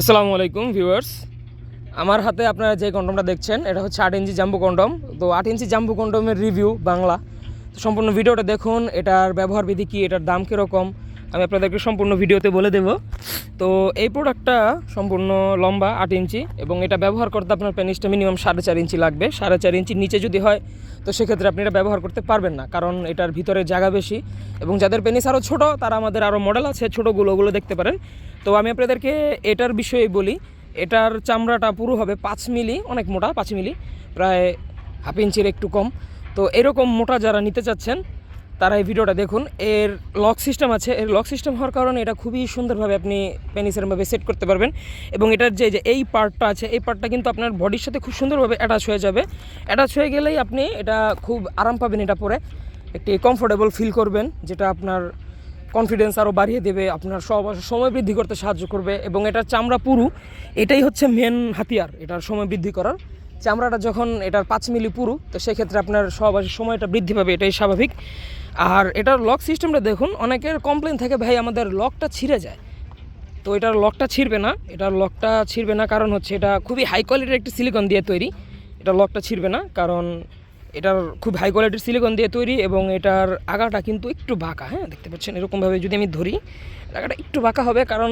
আসসালামু আলাইকুম ভিউয়ার্স আমার হাতে আপনারা যে কন্ডমটা দেখছেন, এটা হচ্ছে আট ইঞ্চি জাম্বু কন্ডম। তো আট ইঞ্চি জাম্বু কন্ডমের রিভিউ বাংলা। তো সম্পূর্ণ ভিডিওটা দেখুন, এটার ব্যবহার বিধি কী, এটার দাম কীরকম, আমি আপনাদেরকে সম্পূর্ণ ভিডিওতে বলে দেব। তো এই প্রোডাক্টটা সম্পূর্ণ লম্বা, আট ইঞ্চি, এবং এটা ব্যবহার করতে আপনার পেনিসটা মিনিমাম সাড়ে চার ইঞ্চি লাগবে। সাড়ে চার ইঞ্চির নিচে যদি হয়, তো সেক্ষেত্রে আপনি এটা ব্যবহার করতে পারবেন না, কারণ এটার ভিতরে জায়গা বেশি। এবং যাদের পেনিস আরও ছোটো, তারা আমাদের আরও মডেল আছে ছোটোগুলো ওগুলো দেখতে পারেন। তো আমি আপনাদেরকে এটার বিষয়ে বলি, এটার চামড়াটা পুরো হবে পাঁচ মিলি, অনেক মোটা, পাঁচ মিলি, প্রায় হাফ ইঞ্চির একটু কম। তো এরকম মোটা যারা নিতে চাচ্ছেন, তারা এই ভিডিওটা দেখুন। এর লক সিস্টেম আছে। এর লক সিস্টেম হওয়ার কারণে এটা খুবই সুন্দরভাবে আপনি পেনিসেরভাবে সেট করতে পারবেন। এবং এটার যে যে এই পার্টটা আছে, এই পার্টটা কিন্তু আপনার বডির সাথে খুব সুন্দরভাবে অ্যাটাচ হয়ে যাবে। অ্যাটাচ হয়ে গেলেই আপনি এটা খুব আরাম পাবেন এটা পরে। একটি কমফোর্টেবল ফিল করবেন, যেটা আপনার কনফিডেন্স আরও বাড়িয়ে দেবে, আপনার সব সময় বৃদ্ধি করতে সাহায্য করবে এবং এটার চামড়া পুরু, এটাই হচ্ছে মেন হাতিয়ার, এটার সময় বৃদ্ধি করার। চামড়াটা যখন এটার পাঁচ মিলি পুরু, তো সেক্ষেত্রে আপনার সব সময়টা বৃদ্ধি পাবে, এটাই স্বাভাবিক। আর এটার লক সিস্টেমটা দেখুন, অনেকের কমপ্লেন থাকে, ভাই, আমাদের লকটা ছিঁড়ে যায়। তো এটার লকটা ছিঁড়বে না, এটার লকটা ছিঁড়বে না, কারণ হচ্ছে এটা খুবই হাই কোয়ালিটির একটি সিলিকন দিয়ে তৈরি। এটা লকটা ছিঁড়বে না, কারণ এটার খুব হাই কোয়ালিটির সিলিকন দিয়ে তৈরি এবং এটার আগাটা কিন্তু একটু বাঁকা হ্যাঁ? দেখতে পাচ্ছেন এরকমভাবে যদি আমি ধরি, আগাটা একটু বাঁকা হবে কারণ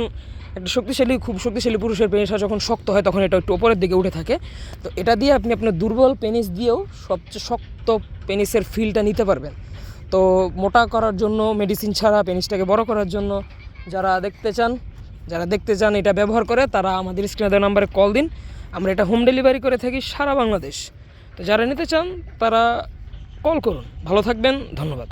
একটা শক্তিশালী, খুব শক্তিশালী পুরুষের পেনিসটা যখন শক্ত হয় তখন এটা একটু ওপরের দিকে উঠে থাকে। তো এটা দিয়ে আপনি আপনার দুর্বল পেনিস দিয়েও সবচেয়ে শক্ত পেনিসের ফিলটা নিতে পারবেন। তো মোটা করার জন্য মেডিসিন ছাড়া পেনিসটাকে বড় করার জন্য যারা দেখতে চান, যারা দেখতে চান এটা ব্যবহার করে, তারা আমাদের স্ক্রিনে দেওয়া নাম্বারে কল দিন। আমরা এটা হোম ডেলিভারি করে থাকি সারা বাংলাদেশ। তো যারা নিতে চান তারা কল করুন। ভালো থাকবেন ধন্যবাদ।